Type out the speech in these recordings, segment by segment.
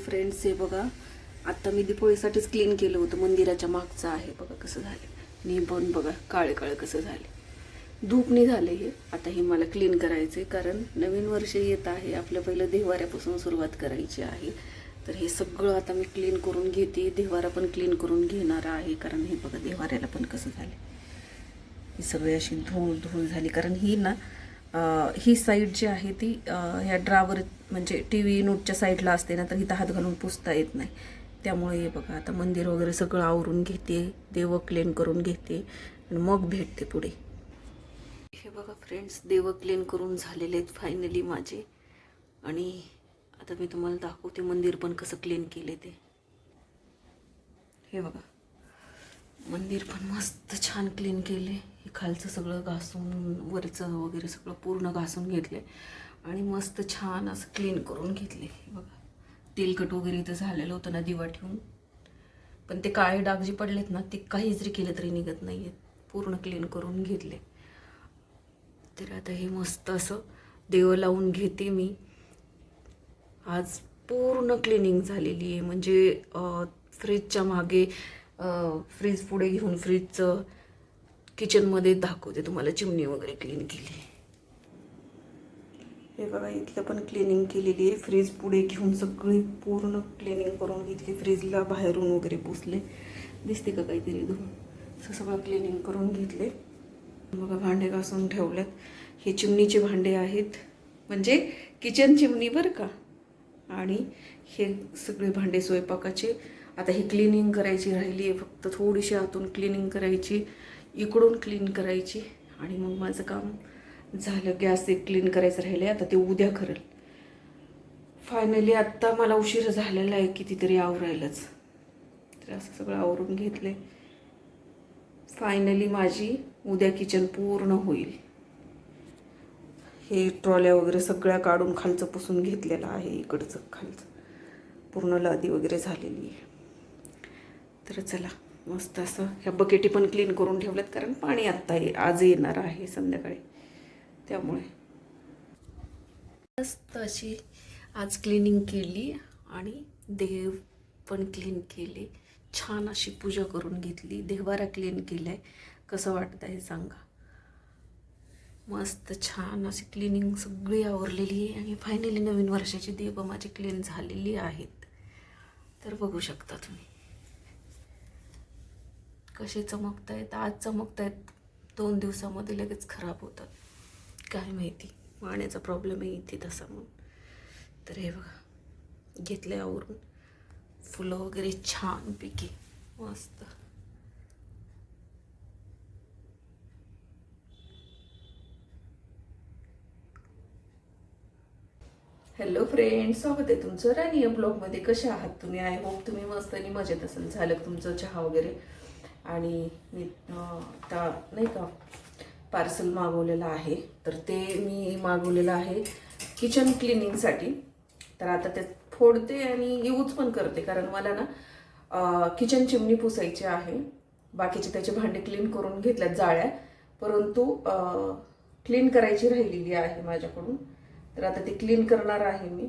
Friends हे बघा. आता मी दिपोळीसाठीच क्लीन केलं होतं. मंदिराच्या मागचं आहे बघा कसं झालं आणि बघा काळे काळे कसं झाले धूप निघाले हे. आता हे मला क्लीन करायचे कारण नवीन वर्ष येत आहे. आपल्या पहिलं देवाऱ्यापासून सुरुवात करायची आहे. तर हे सगळं आता मी क्लीन करून घेते. देवारा पण क्लीन करून घेणार आहे. कारण हे बघा देवाऱ्याला पण कसं झालं ही सगळी अशी धूळ धूळ झाली. कारण ही ना ही साईड जी आहे ती ह्या ड्रावर म्हणजे टी व्ही नोटच्या साईडला असते ना तर इथं हात घालून पुसता येत नाही. त्यामुळे हे बघा आता मंदिर वगैरे सगळं आवरून घेते देव क्लीन करून घेते आणि मग भेटते पुढे. हे बघा फ्रेंड्स देव क्लीन करून झालेले आहेत फायनली माझे. आणि आता मी तुम्हाला दाखवते मंदिर पण कसं क्लीन केले ते. हे बघा. मंदिर पण मस्त छान क्लीन केले. हे खालचं सगळं घासून वरचं वगैरे सगळं पूर्ण घासून घेतले. आणि मस्त छान असं क्लीन करून घेतले. बघा. तेलकट वगैरे इथं झालेलं होतं ना दिवा ठेवून पण ते काळे डाग जे पडलेत ना ते काही जरी केलं तरी निघत नाही आहेत पूर्ण क्लीन करून घेतले. तर आता हे मस्त असं देव लावून घेते मी. आज पूर्ण क्लिनिंग झालेली आहे. म्हणजे फ्रीजच्या मागे फ्रीज पुढे घेऊन फ्रीजचं किचनमध्ये दाखवते तुम्हाला चिमणी वगैरे क्लीन केली. हे बघा इथलं पण क्लिनिंग केलेली आहे. फ्रीज पुढे घेऊन सगळी पूर्ण क्लिनिंग करून घेतली. फ्रीजला बाहेरून वगैरे पुसले. दिसते का काहीतरी धुवून असं सगळं क्लिनिंग करून घेतले. बघा भांडे घासून ठेवल्यात. हे चिमणीचे भांडे आहेत. म्हणजे किचन चिमणी बरं का? आणि हे सगळे भांडे स्वयंपाकाचे. आता ही क्लिनिंग करायची राहिली आहे फक्त थोडीशी आतून क्लिनिंग करायची इकडून क्लीन करायची आणि मग माझं काम झालं. गॅस एक क्लीन करायचं राहिलं आहे आता ते उद्या करेल. फायनली आत्ता मला उशीर झालेला आहे कितीतरी आवरायलाच. तर असं सगळं आवरून घेतले फायनली माझी उद्या किचन पूर्ण होईल. हे ट्रॉल्या वगैरे सगळ्या काढून खालचं पुसून घेतलेलं आहे इकडचं खालचं. पूर्ण लादी वगैरे झालेली आहे. तर चला मस्त असं ह्या बकेटी पण क्लीन करून ठेवल्यात कारण पाणी आत्ता ये आज येणार आहे संध्याकाळी. त्यामुळे. मस्त अशी आज क्लिनिंग केली आणि देव पण क्लीन केले. छान अशी पूजा करून घेतली. देवारा क्लीन केलाय. कसं वाटतं आहे सांगा. मस्त छान अशी क्लिनिंग सगळी आवरलेली आहे आणि फायनली नवीन वर्षाची देव माझी क्लीन झालेली आहेत. तर बघू शकता तुम्ही. कसे चमकतायत आज चमकतायत दोन दिवसामध्ये लगेच खराब होतात. काय माहिती? पाण्याचा प्रॉब्लेम आहे इथे तसा म्हणून. तर हे बघा घेतले आवरून. फुलं वगैरे छान पिकी मस्त. हॅलो फ्रेंड स्वागत आहे तुमचं. राणी या ब्लॉगमध्ये कसे आहात तुम्ही? आय होप तुम्ही मस्त आणि मजेत असेल. झालं तुमचं चहा वगैरे? आणि मी त्या नाही का पार्सल मागवलेलं आहे. तर ते मी मागवलेलं आहे किचन क्लिनिंगसाठी तर आता ते फोडते आणि यूज पण करते. कारण मला ना किचन चिमणी पुसायची आहे. बाकीचे त्याचे भांडे क्लीन करून घेतल्यात जाळ्या. परंतु क्लीन करायची राहिलेली आहे माझ्याकडून. तर आता ते क्लीन करणार आहे मी.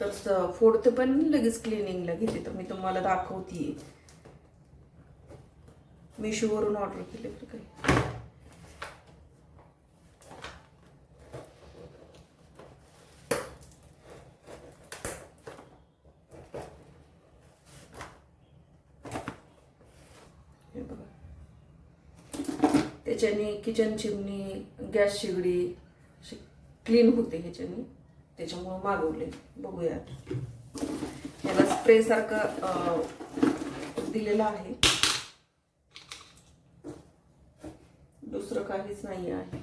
तर फोडते पण लगेच क्लिनिंगला घेते. तर मी तुम्हाला दाखवते मिशोवरून ऑर्डर केले तर काही हे बघा. त्याच्याने किचन चिमणी गॅस शिगडी क्लीन होते ह्याच्याने. त्याच्यामुळं मागवले बघूया याला स्प्रे सारखं दिलेलं आहे. दुसरं काहीच नाही आहे.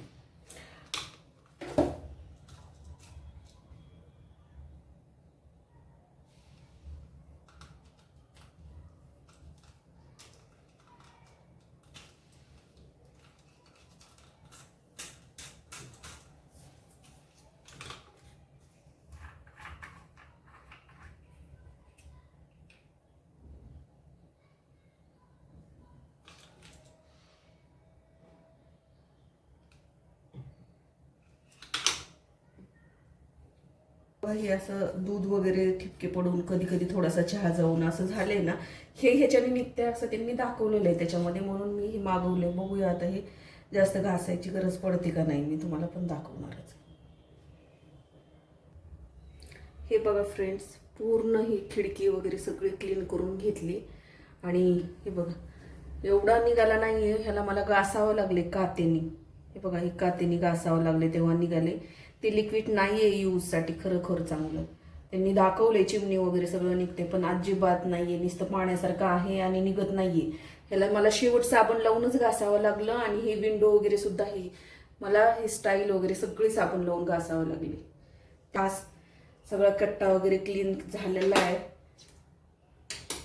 हे असं दूध वगैरे ठिपके पडून कधी कधी थोडासा चहा जाऊन असं झालंय ना हे ह्याच्याने निघते असं त्यांनी दाखवलेलं आहे त्याच्यामध्ये म्हणून मी हे मागवले बघूया आता हे जास्त घासायची गरज पडते का नाही मी तुम्हाला पण दाखवणारच. हे बघा फ्रेंड्स पूर्ण ही खिडकी वगैरे सगळी क्लीन करून घेतली. आणि हे बघा एवढा निघाला नाही आहे ह्याला मला घासावं लागले कातेनी. हे बघा हे कातेनी घासावं लागले तेव्हा निघाले. ते लिक्विड नाही आहे यूजसाठी खरं चांगलं. त्यांनी दाखवले चिमणी वगैरे सगळं निघते पण अजिबात नाही आहे नुसतं पाण्यासारखं आहे आणि निघत नाही आहे ह्याला मला शेवट साबण लावूनच घासावं लागलं आणि हे विंडो वगैरे सुद्धा ही मला हे स्टाईल वगैरे सगळी साबण लावून घासावं लागली. तास सगळा कट्टा वगैरे क्लीन झालेला आहे.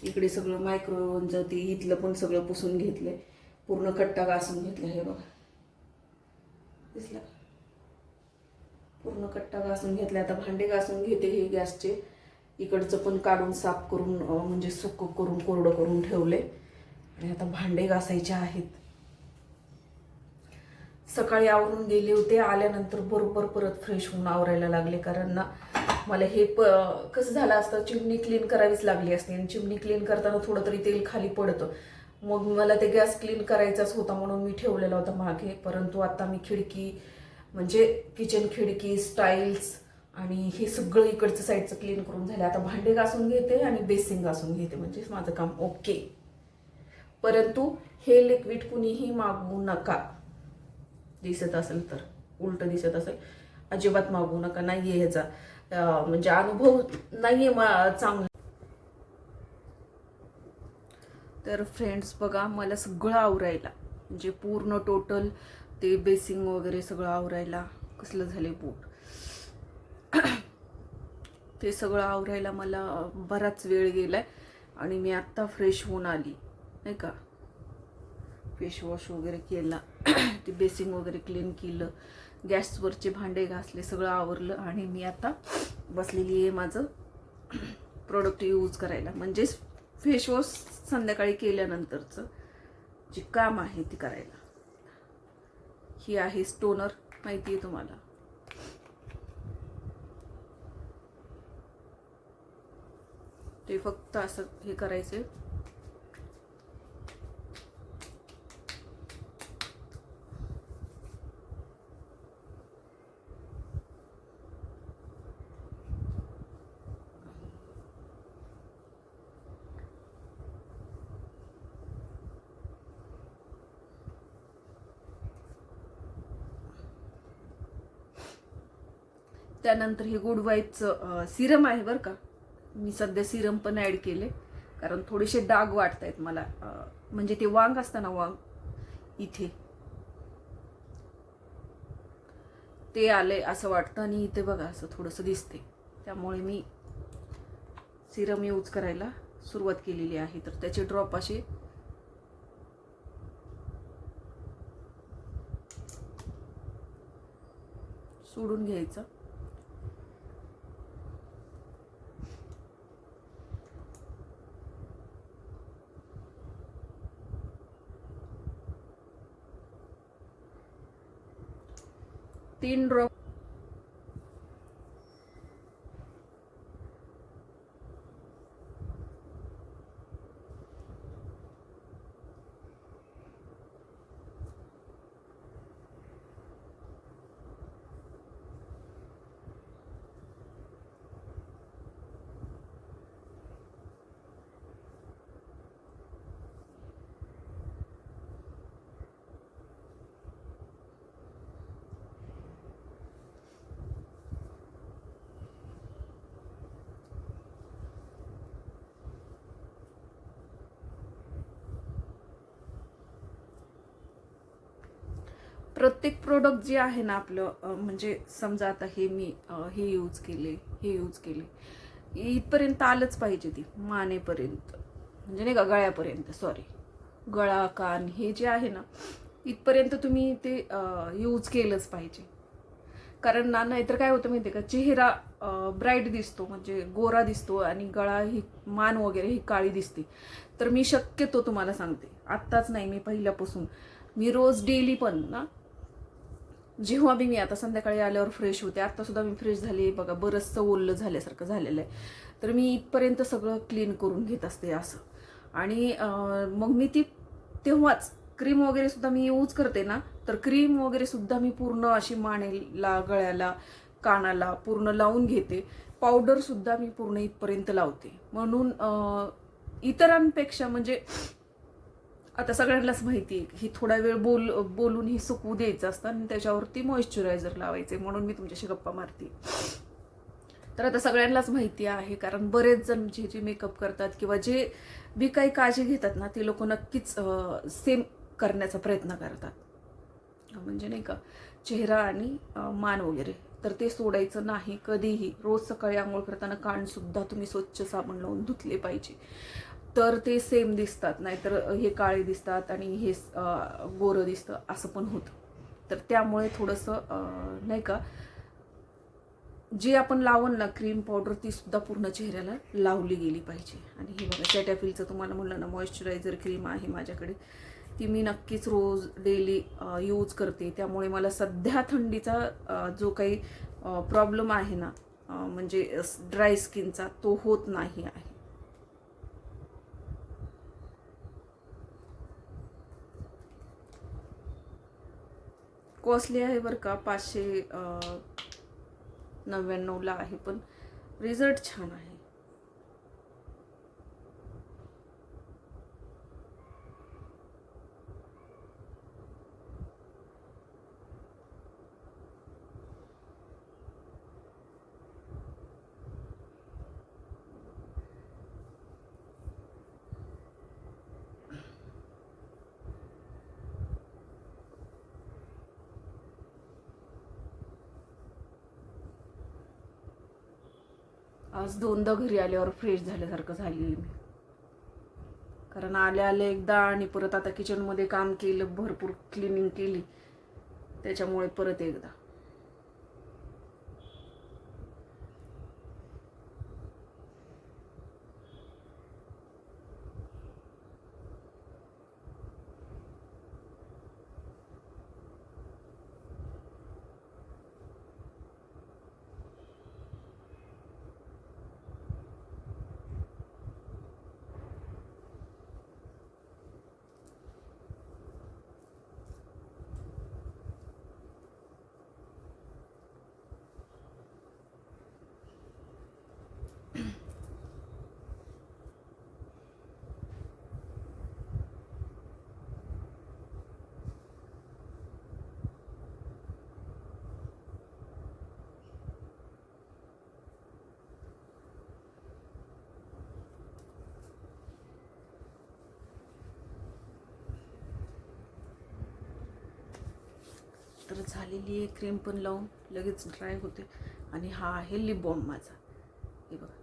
इकडे सगळं मायक्रोवनचं ते इथलं पण सगळं पुसून घेतलं पूर्ण कट्टा घासून घेतला हे बघा. दिसला पूर्ण कट्टा घासून घेतला. आता भांडे घासून घेते हे गॅसचे. इकडचं पण काढून साफ करून म्हणजे सुक करून कोरडं करून ठेवले. आणि आता भांडे घासायचे आहेत. सकाळी आवरून गेले होते. आल्यानंतर बरोबर परत फ्रेश होऊन आवरायला लागले. कारण ना मला हे प कसं झालं असतं चिमणी क्लीन करावीच लागली असते. आणि चिमणी क्लीन करताना थोडं तरी तेल खाली पडतं. मग मला ते गॅस क्लीन करायचाच होता म्हणून मी ठेवलेला होता मागे. परंतु आता मी खिडकी म्हणजे किचन खिडकी स्टाईल्स आणि हे सगळं इकडचं साईडचं क्लीन करून झालं. आता भांडे घासून घेते आणि बेसिंग घासून घेते. म्हणजेच माझं काम ओके परंतु हे लिक्विड कुणीही मागवू नका. दिसत असेल तर. उलट दिसत असेल. अजिबात मागवू नका. नाहीये ह्याचा. म्हणजे अनुभव नाहीये मा- चांगला. तर फ्रेंड्स बघा मला सगळं आवरायला. म्हणजे पूर्ण टोटल ते बेसिंग वगैरे सगळं आवरायला कसलं झाले बूट ते सगळं आवरायला मला बराच वेळ गेलाय आणि मी आत्ता फ्रेश होऊन आली नाही का? फेशवॉश वगैरे केला ते बेसिंग वगैरे क्लीन केलं गॅसवरचे भांडे घासले सगळं आवरलं आणि मी आता बसलेली आहे माझं प्रोडक्ट यूज करायला. म्हणजेच फेशवॉश संध्याकाळी केल्यानंतरचं जे काम आहे ते करायला. ही आहे स्टोनर माहिती आहे तुम्हाला. ते फक्त असं हे करायचे त्यानंतर हे गुड वाईटचं सिरम आहे बरं का. मी सध्या सिरम पण ॲड केले. कारण थोडेसे डाग वाटत आहेत मला म्हणजे ते वांग असतं ना वांग इथे. ते आले असं वाटतं आणि इथे बघा असं थोडंसं दिसते. त्यामुळे मी सिरम यूज करायला सुरुवात केलेली आहे. तर त्याचे ड्रॉप असे सोडून घ्यायचं. तीन रो प्रत्येक प्रोडक्ट जे आहे ना आपलं म्हणजे समजा आता हे मी हे यूज केले हे यूज केले इथपर्यंत आलंच पाहिजे ती मानेपर्यंत. म्हणजे नाही का गळ्यापर्यंत सॉरी गळा कान हे जे आहे ना इथपर्यंत तुम्ही ते यूज केलंच पाहिजे. कारण ना नाहीतर काय होतं माहिती आहे का चेहरा ब्राईट दिसतो म्हणजे गोरा दिसतो आणि गळा ही मान वगैरे ही काळी दिसते. तर मी शक्यतो तुम्हाला सांगते आत्ताच नाही मी पहिल्यापासून. मी रोज डेली पण ना जेव्हा बी मी आता संध्याकाळी आल्यावर फ्रेश होते आत्तासुद्धा मी फ्रेश झाली बघा बरंचसं ओललं झाल्यासारखं झालेलं आहे. तर मी इथपर्यंत सगळं क्लीन करून घेत असते असं. आणि मग मी ती तेव्हाच क्रीम वगैरे सुद्धा मी यूज करते ना तर क्रीम वगैरे सुद्धा मी पूर्ण अशी मानेला गळ्याला कानाला पूर्ण लावून घेते. पावडरसुद्धा मी पूर्ण इथपर्यंत लावते. म्हणून इतरांपेक्षा म्हणजे आता सगळ्यांनाच माहिती आहे ही थोडा वेळ बोल बोलून ही सुकवू द्यायचं असतं आणि त्याच्यावरती मॉइश्चरायझर लावायचे म्हणून मी तुमच्याशी गप्पा मारते. तर आता सगळ्यांनाच माहिती आहे कारण बरेच जण जे जे मेकअप करतात किंवा जे बी काही काळजी घेतात ना ते लोक नक्कीच सेम करण्याचा प्रयत्न करतात. म्हणजे नाही का चेहरा आणि मान वगैरे. तर ते सोडायचं नाही कधीही. रोज सकाळी आंघोळ करताना कानसुद्धा तुम्ही स्वच्छ साबण लावून धुतले पाहिजे. तर ते सेम दिसतात. नाहीतर हे काळे दिसतात आणि हे गोरं दिसतं असं पण होतं. तर त्यामुळे थोडंसं नाही का जे आपण लावून ना क्रीम पावडर ती सुद्धा पूर्ण चेहऱ्याला लावली गेली पाहिजे. आणि हे बघा चॅटॅफिलचं तुम्हाला म्हणलं ना मॉइश्चरायझर क्रीम आहे माझ्याकडे. ती मी नक्कीच रोज डेली यूज करते. त्यामुळे मला सध्या थंडीचा जो काही प्रॉब्लेम आहे ना म्हणजे ड्राय स्किनचा तो होत नाही आहे. कॉस्टली आहे बरं का? पाचशे नव्याण्णवला आहे पण रिझल्ट छान आहे. आज दोनदा घरी आल्यावर फ्रेश झाल्यासारखं झाली मी. कारण आल्या आल्या एकदा आणि परत आता किचनमध्ये काम केलं भरपूर क्लिनिंग केली. त्याच्यामुळे परत एकदा. तर झालेली आहे. क्रीम पण लावून लगेच ड्राय होते. आणि हा आहे लिप बॉम्ब माझा. हे बघा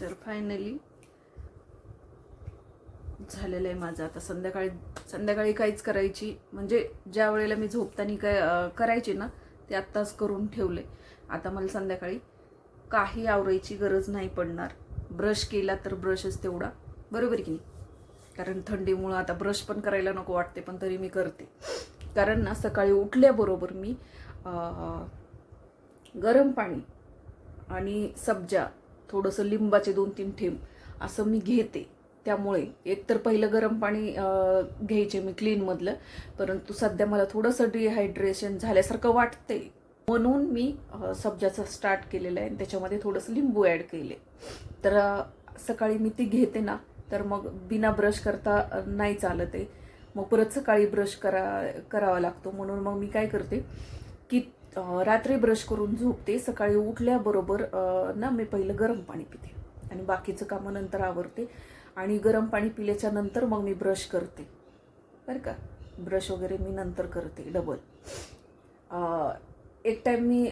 तर फायनली झालेलं आहे माझं. आता संध्याकाळी संध्याकाळी काहीच करायची. म्हणजे ज्या वेळेला मी झोपताना काय करायची ना ते आत्ताच करून ठेवले आता मला संध्याकाळी काही आवरायची गरज नाही पडणार. ब्रश केला तर ब्रशच तेवढा. बरोबर की नाही? कारण थंडीमुळं आता ब्रश पण करायला नको वाटते पण तरी मी करते. कारण ना सकाळी उठल्याबरोबर मी गरम पाणी आणि सब्जा थोडंसं लिंबाचे दोन तीन ठेंब असं मी घेते. त्यामुळे एकतर पहिलं गरम पाणी घ्यायचे मी क्लीनमधलं परंतु सध्या मला थोडंसं डिहायड्रेशन झाल्यासारखं वाटते म्हणून मी सब्जाचं स्टार्ट केलेलं आहे आणि त्याच्यामध्ये थोडंसं लिंबू ॲड केले. तर सकाळी मी ती घेते ना तर मग बिना ब्रश करता नाही चालत आहे मग परत सकाळी ब्रश करा करावा लागतो. म्हणून मग मी काय करते की रात्री ब्रश करून झोपते सकाळी उठल्याबरोबर ना मी पहिलं गरम पाणी पिते आणि बाकीचं कामं नंतर आवरते आणि गरम पाणी पिल्याच्या नंतर मग मी ब्रश करते. बरं का? ब्रश वगैरे मी नंतर करते डबल. एक टाईम मी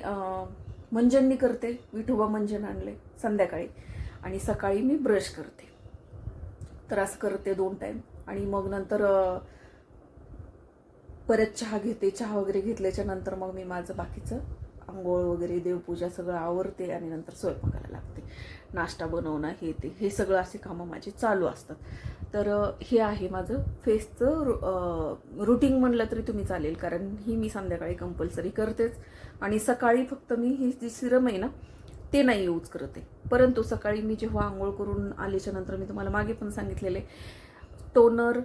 मंजननी करते विठोबा मंजन आणले संध्याकाळी आणि सकाळी मी ब्रश करते. तर असं करते दोन टाईम आणि मग नंतर परत चहा घेते. चहा वगैरे घेतल्याच्या नंतर मग मी माझं बाकीचं आंघोळ वगैरे देवपूजा सगळं आवरते आणि नंतर स्वयंपाकाला लागते. नाश्ता बनवणं हे ते हे सगळं असे कामं माझे चालू असतात. तर हे आहे माझं फेसचं रुटीन म्हणलं तरी तुम्ही चालेल कारण ही मी संध्याकाळी कंपल्सरी करतेच आणि सकाळी फक्त मी ही जी सिरम आहे ना ते नाही यूज करते. परंतु सकाळी मी जेव्हा आंघोळ करून आल्याच्यानंतर मी तुम्हाला मागे पण सांगितलेले टोनर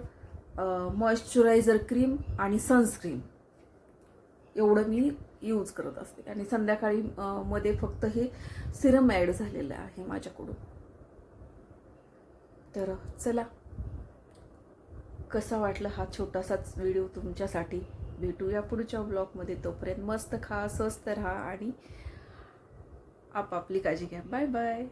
मॉइश्चरायझर क्रीम आणि सनस्क्रीम एवढं मी यूज करत असते. आणि संध्याकाळी मध्ये फक्त हे सिरम ॲड झालेलं आहे माझ्याकडून. तर चला कसा वाटला हा छोटासाच व्हिडिओ तुमच्यासाठी? भेटूया पुढच्या ब्लॉगमध्ये तोपर्यंत मस्त खा स्वस्त राहा आणि आपापली काळजी घ्या. Bye bye